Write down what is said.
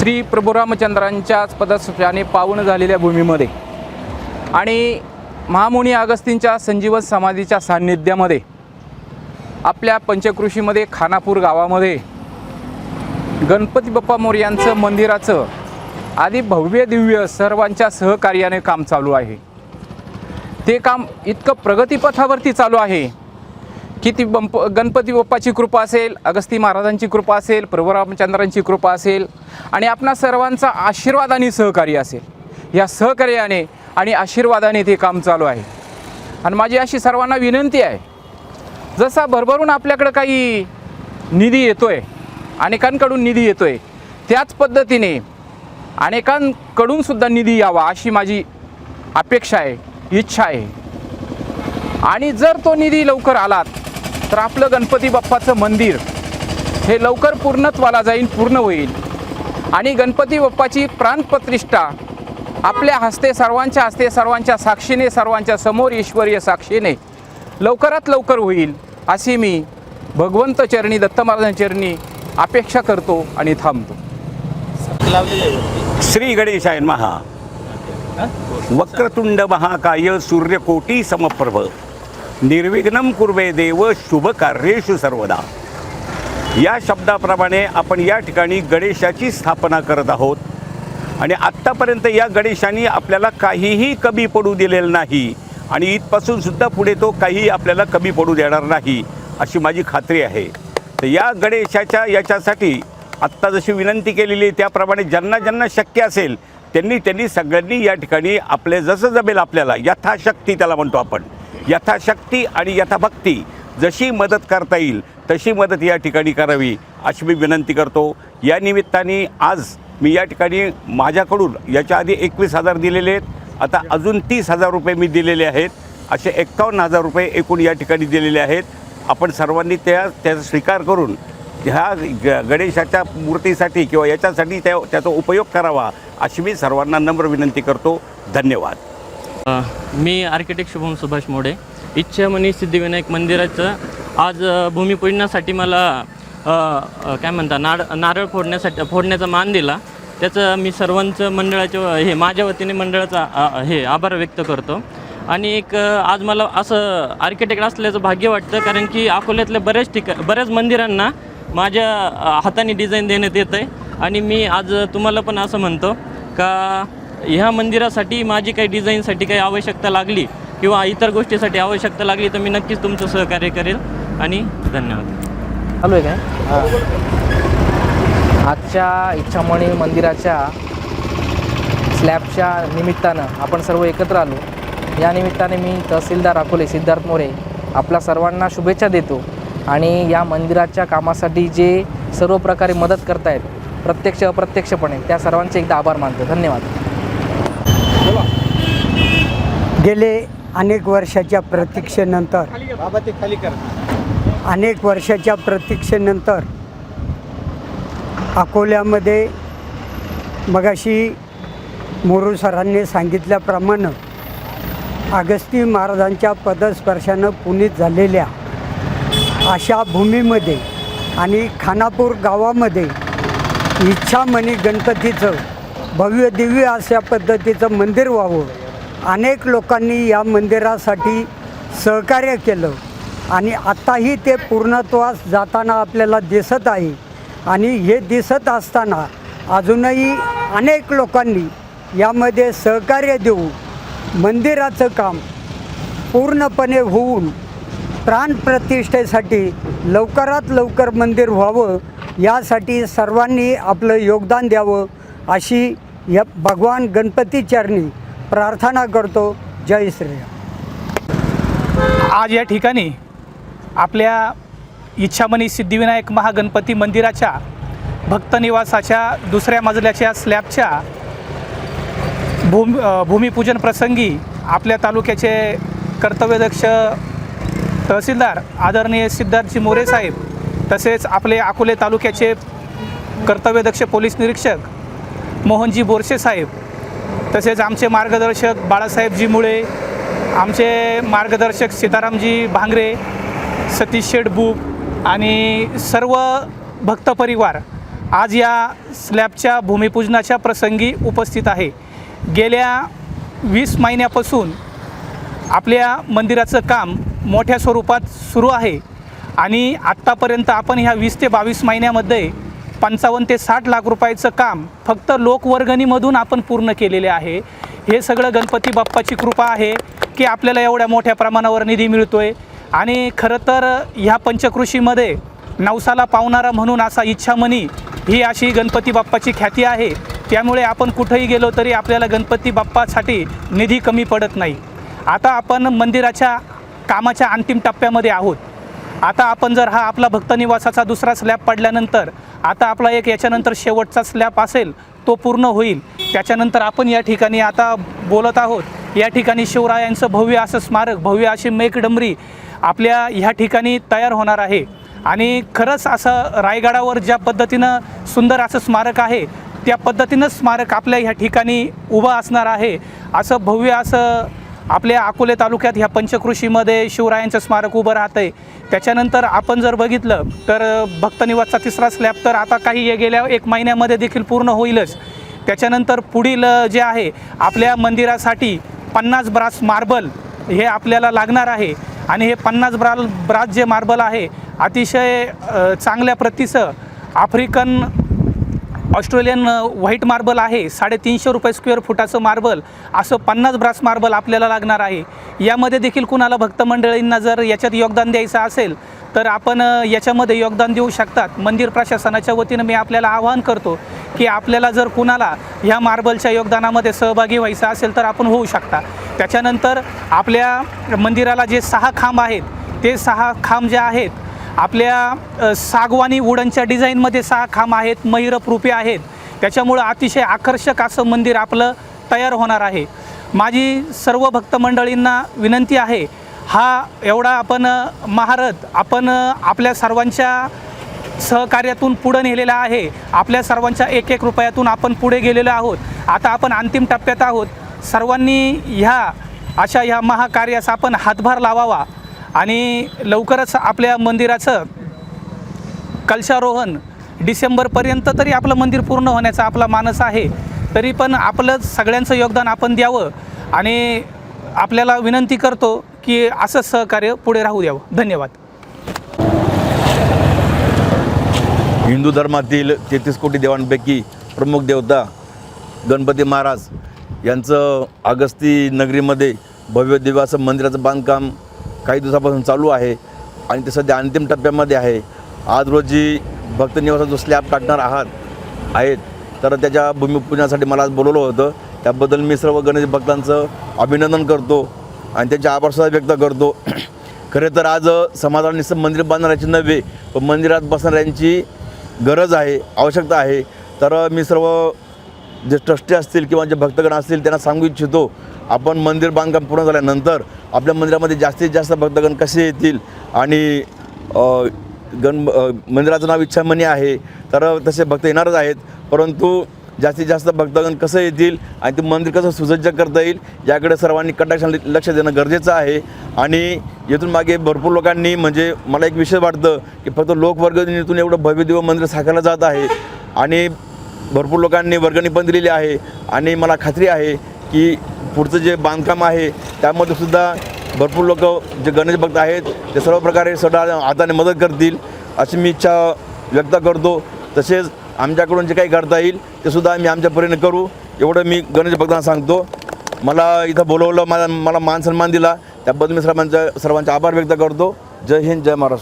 श्री प्रभुरामचंद्रांच्याच पदस्पर्शाने पावन झालेल्या भूमीमध्ये आणि महामुनी अगस्तींच्या संजीवन समाधीच्या सान्निध्यामध्ये आपल्या पंचकृषीमध्ये खानापूर गावामध्ये गणपती बाप्पा मोर्यांचं मंदिराचं आधी भव्य दिव्य सर्वांच्या सहकार्याने काम चालू आहे. ते काम इतकं प्रगतीपथावरती चालू आहे की ती बंप गणपती बाप्पाची कृपा असेल अगस्ती महाराजांची कृपा असेल प्रभुरामचंद्रांची कृपा असेल आणि आपणा सर्वांचा आशीर्वाद आणि सहकार्य असेल. या सहकार्याने आणि आशीर्वादाने ते काम चालू आहे. आणि माझी अशी सर्वांना विनंती आहे जसा भरभरून आपल्याकडं काही निधी येतो आहे अनेकांकडून निधी येतो आहे त्याच पद्धतीने अनेकांकडून सुद्धा निधी यावा अशी माझी अपेक्षा आहे इच्छा आहे. आणि जर तो निधी लवकर आलात तर आपलं गणपती बाप्पाचं मंदिर हे लवकर पूर्णत्वाला जाईल पूर्ण होईल. आणि गणपती बाप्पाची प्राणप्रतिष्ठा आपल्या हस्ते सर्वांच्या हस्ते सर्वांच्या साक्षीने सर्वांच्या समोर ईश्वरीय साक्षीने लवकरात लवकर होईल अशी मी भगवंत चरणी दत्त महाराजांचरणी अपेक्षा करतो आणि थांबतो. श्री गणेशाय महा वक्रतुंड महाकाय सूर्यकोटी समप्रभ निर्विघ्नम कुर्वे देव शुभ कार्येशु सर्वदा. या शब्दाप्रमाणे आपण या ठिकाणी गणेशाची स्थापना करत आहोत. आणि आत्तापर्यंत या गणेशाने आपल्याला काहीही कमी पडू दिलेलं नाही. आणि इथपासून सुद्धा पुढे तो काही आपल्याला कमी पडू देणार नाही अशी माझी खात्री आहे. तर या गणेशाच्या याच्यासाठी आत्ता जशी विनंती केलेली आहे त्याप्रमाणे ज्यांना ज्यांना शक्य असेल त्यांनी त्यांनी सगळ्यांनी या ठिकाणी आपले जसं जमेल आपल्याला यथाशक्ती त्याला म्हणतो आपण. यथाशक्ती आणि यथाभक्ती जशी मदत करता येईल तशी मदत या ठिकाणी करावी अशी मी विनंती करतो. या निमित्ताने आज मी या ठिकाणी माझ्याकडून याच्या आधी एकवीस हजार दिलेले आहेत आता अजून तीस हजार रुपये मी दिलेले आहेत असे एक्कावन्न हजार रुपये एकूण या ठिकाणी दिलेले आहेत. आपण सर्वांनी त्या त्याचा स्वीकार करून ह्या ग गणेशाच्या मूर्तीसाठी किंवा याच्यासाठी त्या त्याचा उपयोग करावा अशी मी सर्वांना नम्र विनंती करतो. धन्यवाद. मी आर्किटेक्ट शुभम सुभाष मोडे. इच्छामणी सिद्धिविनायक मंदिराचं आज भूमिपूजनासाठी मला काय म्हणता नार नारळ फोडण्यासाठी फोडण्याचा मान दिला. त्याचं मी सर्वांचं मंडळाच्या हे माझ्या वतीने मंडळाचा हे आभार व्यक्त करतो. आणि एक आज मला असं आर्किटेक्ट असल्याचं भाग्य वाटतं कारण की अकोल्यातल्या बऱ्याच ठिका बऱ्याच मंदिरांना माझ्या हाताने डिझाईन देण्यात येतं आहे आणि मी आज तुम्हाला पण असं म्हणतो का ह्या मंदिरासाठी माझी काही डिझाईनसाठी काही आवश्यकता लागली किंवा इतर गोष्टीसाठी आवश्यकता लागली तर मी नक्कीच तुमचं सहकार्य करेल आणि धन्यवाद. चालू आहे काय? आजच्या इच्छामणी मंदिराच्या स्लॅबच्या निमित्तानं आपण सर्व एकत्र आलो. या निमित्ताने मी तहसीलदार अकोले सिद्धार्थ मोरे आपल्या सर्वांना शुभेच्छा देतो आणि या मंदिराच्या कामासाठी जे सर्व प्रकारे मदत करतायत प्रत्यक्ष अप्रत्यक्षपणे त्या सर्वांचे एकदा आभार मानतो. धन्यवाद. गेले अनेक वर्षाच्या प्रतीक्षेनंतर. अनेक वर्षाच्या प्रतीक्षेनंतर अकोल्यामध्ये मगाशी मोरू सरांनी सांगितल्याप्रमाणे अगस्ती महाराजांच्या पदस्पर्शानं पुनीत झालेल्या अशा भूमीमध्ये आणि खानापूर गावामध्ये इच्छामणी गणपतीचं भव्य दिव्य अशा पद्धतीचं मंदिर व्हावं. अनेक लोकांनी या मंदिरासाठी सहकार्य केलं. आणि आत्ताही ते पूर्णत्वास जाताना आपल्याला दिसत आहे. आणि हे दिसत असताना अजूनही अनेक लोकांनी यामध्ये सहकार्य देऊ मंदिराचं काम पूर्णपणे होऊन प्राणप्रतिष्ठेसाठी लवकरात लवकर मंदिर व्हावं यासाठी सर्वांनी आपलं योगदान द्यावं अशी या भगवान गणपतीचरणी प्रार्थना करतो. जय श्रीराम. आज या ठिकाणी आपल्या इच्छामणी सिद्धिविनायक महागणपती मंदिराच्या भक्तनिवासाच्या दुसऱ्या मजल्याच्या स्लॅबच्या भूम भूमिपूजन प्रसंगी आपल्या तालुक्याचे कर्तव्यदक्ष तहसीलदार आदरणीय सिद्धार्थजी मोरे साहेब तसेच आपले अकोले तालुक्याचे कर्तव्यदक्ष पोलीस निरीक्षक मोहनजी बोरसे साहेब तसेच आमचे मार्गदर्शक बाळासाहेबजी मुळे आमचे मार्गदर्शक सीतारामजी भांगरे सतीश शेठ बुक आणि सर्व भक्त परिवार आज या स्लॅबच्या भूमिपूजनाच्या प्रसंगी उपस्थित आहे. गेल्या वीस महिन्यापासून आपल्या मंदिराचं काम मोठ्या स्वरूपात सुरू आहे आणि आत्तापर्यंत आपण ह्या वीस ते बावीस महिन्यामध्ये पंचावन्न ते साठ लाख रुपयाचं काम फक्त लोकवर्गणीमधून आपण पूर्ण केलेले आहे. हे सगळं गणपती बाप्पाची कृपा आहे की आपल्याला एवढ्या मोठ्या प्रमाणावर निधी मिळतो आहे आणि खरं तर ह्या पंचकृषीमध्ये नवसाला पावणारा म्हणून असा इच्छामणी ही अशी गणपती बाप्पाची ख्याती आहे. त्यामुळे आपण कुठंही गेलो तरी आपल्याला गणपती बाप्पासाठी निधी कमी पडत नाही. आता आपण मंदिराच्या कामाच्या अंतिम टप्प्यामध्ये आहोत. आता आपण जर हा आपला भक्तनिवासाचा दुसरा स्लॅब पडल्यानंतर आता आपला एक याच्यानंतर शेवटचा स्लॅब असेल तो पूर्ण होईल. त्याच्यानंतर आपण या ठिकाणी आता बोलत आहोत. या ठिकाणी शिवरायांचं भव्य असं स्मारक भव्य अशी मेघडंबरी आपल्या ह्या ठिकाणी तयार होणार आहे. आणि खरंच असं रायगडावर ज्या पद्धतीनं सुंदर असं स्मारक आहे त्या पद्धतीनं स्मारक आपल्या ह्या ठिकाणी उभं असणार आहे. असं भव्य असं आपल्या अकोले तालुक्यात ह्या पंचकृषीमध्ये शिवरायांचं स्मारक उभं राहतं आहे त्याच्यानंतर आपण जर बघितलं तर भक्तनिवासचा तिसरा स्लॅब तर आता काही ये गेल्या एक महिन्यामध्ये देखील पूर्ण होईलच. त्याच्यानंतर पुढील जे आहे आपल्या मंदिरासाठी पन्नास ब्रास मार्बल हे आपल्याला लागणार आहे. आणि हे पन्नास ब्राल ब्रास जे मार्बल आहे अतिशय चांगल्या प्रतीचं आफ्रिकन ऑस्ट्रेलियन व्हाईट मार्बल आहे. साडेतीनशे रुपये स्क्वेअर फुटाचं मार्बल असं पन्नास ब्रास मार्बल आपल्याला लागणार आहे. यामध्ये देखील कुणाला भक्त मंडळींना जर याच्यात योगदान द्यायचं असेल तर आपण याच्यामध्ये योगदान देऊ शकतात. मंदिर प्रशासनाच्या वतीनं मी आपल्याला आवाहन करतो की आपल्याला जर कुणाला ह्या मार्बलच्या योगदानामध्ये सहभागी व्हायचं असेल तर आपण होऊ शकता. त्याच्यानंतर आपल्या मंदिराला जे सहा खांब आहेत ते सहा खांब जे आहेत आपल्या सागवानी वुडनच्या डिझाईनमध्ये सहा खांब आहेत महिरप रूपे आहेत. त्याच्यामुळं अतिशय आकर्षक असं मंदिर आपलं तयार होणार आहे. माझी सर्व भक्त मंडळींना विनंती आहे हा एवढा आपण महारथ आपण आपल्या सर्वांच्या सहकार्यातून पुढं नेलेला आहे. आपल्या सर्वांच्या एक एक रुपयातून आपण पुढे गेलेलो आहोत. आता आपण अंतिम टप्प्यात आहोत. सर्वांनी ह्या अशा ह्या महाकार्यास आपण हातभार लावावा. आणि लवकरच आपल्या मंदिराचं कलशारोहण डिसेंबरपर्यंत तरी आपलं मंदिर पूर्ण होण्याचा आपला मानस आहे तरी पण आपलं सगळ्यांचं योगदान आपण द्यावं आणि आपल्याला विनंती करतो की असं सहकार्य पुढे राहू द्यावं. धन्यवाद. हिंदू धर्मातील तेहतीस कोटी देवांपैकी प्रमुख देवता गणपती महाराज यांचं अगस्ती नगरीमध्ये भव्य दिव्य मंदिराचं बांधकाम काही दिवसापासून चालू आहे आणि ते सध्या अंतिम टप्प्यामध्ये आहे. आज रोजी भक्त निवासाचा जो स्लॅब टाकणार आहात आहेत तर त्याच्या भूमिपूजनासाठी मला आज बोलवलं होतं. त्याबद्दल मी सर्व गणेश भक्तांचं अभिनंदन करतो आणि त्यांचे आभारसुद्धा व्यक्त करतो. खरे तर आज समाजाला निसं मंदिर बांधणाऱ्याची नव्हे पण मंदिरात बसणाऱ्यांची गरज आहे आवश्यकता आहे. तर मी सर्व जे ट्रस्टी असतील किंवा जे भक्तगण असतील त्यांना सांगू इच्छितो आपण मंदिर बांधकाम पूर्ण झाल्यानंतर आपल्या मंदिरामध्ये जास्तीत जास्त भक्तगण कसे येतील? आणि गण मंदिराचं नाव इच्छामणी आहे तर तसे भक्त येणारच आहेत. परंतु जास्तीत जास्त भक्तगण कसं येतील आणि ते मंदिर कसं सुसज्ज करता येईल याकडे सर्वांनी कटाक्षाने लक्ष देणं गरजेचं आहे. आणि येथून मागे भरपूर लोकांनी म्हणजे मला एक विषय वाटतं की फक्त लोकवर्गणीतून एवढं भव्य दिव्य मंदिर साकारलं जात आहे. आणि भरपूर लोकांनी वर्गणी पण दिलेली आहे. आणि मला खात्री आहे की पुढचं जे बांधकाम आहे त्यामध्ये सुद्धा भरपूर लोक जे गणेश भक्त आहेत ते सर्व प्रकारे सडा हाताने मदत करतील अशी मी इच्छा व्यक्त करतो. तसेच आमच्याकडून जे काही करता येईल ते सुद्धा आम्ही आमच्या परीने करू. एवढं मी गणेश भक्तांना सांगतो. मला इथं बोलवलं मला मला मान सन्मान दिला. त्याबद्दल मी सर्वांचा सर्वांचे आभार व्यक्त करतो. जय हिंद जय महाराष्ट्र.